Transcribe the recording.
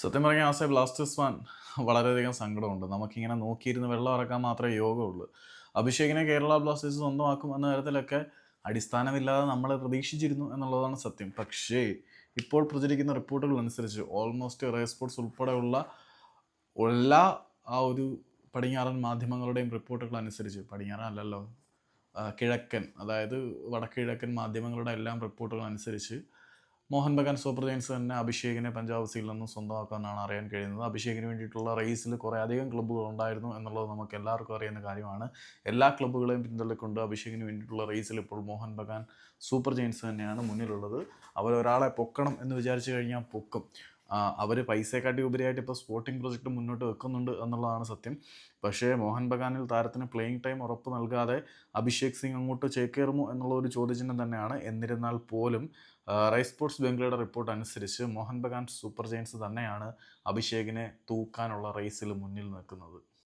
സത്യം പറഞ്ഞാൽ as A Blasters fan വളരെയധികം സങ്കടമുണ്ട്. നമുക്കിങ്ങനെ നോക്കിയിരുന്ന് വെള്ളം ഇറക്കാൻ മാത്രമേ യോഗമുള്ളൂ. അഭിഷേകിനെ കേരള ബ്ലാസ്റ്റേഴ്സ് സ്വന്തമാക്കും എന്ന തരത്തിലൊക്കെ അടിസ്ഥാനമില്ലാതെ നമ്മൾ പ്രതീക്ഷിച്ചിരുന്നു എന്നുള്ളതാണ് സത്യം. പക്ഷേ ഇപ്പോൾ പ്രചരിക്കുന്ന റിപ്പോർട്ടുകൾ അനുസരിച്ച് ഓൾമോസ്റ്റ് റേ സ്പോർട്സ് ഉൾപ്പെടെയുള്ള എല്ലാ ആ ഒരു പടിഞ്ഞാറൻ മാധ്യമങ്ങളുടെയും റിപ്പോർട്ടുകൾ അനുസരിച്ച് പടിഞ്ഞാറൻ അല്ലല്ലോ കിഴക്കൻ അതായത് വടക്കിഴക്കൻ മാധ്യമങ്ങളുടെ എല്ലാം റിപ്പോർട്ടുകൾ അനുസരിച്ച് മോഹൻ ബഗാൻ സൂപ്പർ ജയൻസ് തന്നെ അഭിഷേകിനെ പഞ്ചാബ് സിയിൽ നിന്ന് സ്വന്തമാക്കാമെന്നാണ് അറിയാൻ കഴിയുന്നത്. അഭിഷേകിന് വേണ്ടിയിട്ടുള്ള റേസിൽ കുറേ അധികം ക്ലബ്ബുകൾ ഉണ്ടായിരുന്നു എന്നുള്ളത് നമുക്ക് എല്ലാവർക്കും അറിയുന്ന കാര്യമാണ്. എല്ലാ ക്ലബ്ബുകളെയും പിന്തള്ളിക്കൊണ്ട് അഭിഷേകിന് വേണ്ടിയിട്ടുള്ള റേസിൽ ഇപ്പോൾ മോഹൻ ബഗാൻ സൂപ്പർ ജയൻസ് തന്നെയാണ് മുന്നിലുള്ളത്. അവരൊരാളെ പൊക്കണം എന്ന് വിചാരിച്ചു കഴിഞ്ഞാൽ പൊക്കും. അവർ പൈസയെക്കാട്ടി ഉപരിയായിട്ട് ഇപ്പോൾ സ്പോർട്ടിംഗ് പ്രൊജക്റ്റ് മുന്നോട്ട് വെക്കുന്നുണ്ട് എന്നുള്ളതാണ് സത്യം. പക്ഷേ മോഹൻ ബഗാനിൽ താരത്തിന് പ്ലേയിങ് ടൈം ഉറപ്പ് നൽകാതെ അഭിഷേക് സിംഗ് അങ്ങോട്ട് ചേക്കേറുമോ എന്നുള്ള ഒരു ചോദ്യചിഹ്നം തന്നെയാണ്. എന്നിരുന്നാൽ പോലും റൈ സ്പോർട്സ് ബംഗ്ലയുടെ റിപ്പോർട്ട് അനുസരിച്ച് മോഹൻ ബഗാൻ സൂപ്പർ ജയൻസ് തന്നെയാണ് അഭിഷേകിനെ തൂക്കാനുള്ള റേസിൽ മുന്നിൽ നിൽക്കുന്നത്.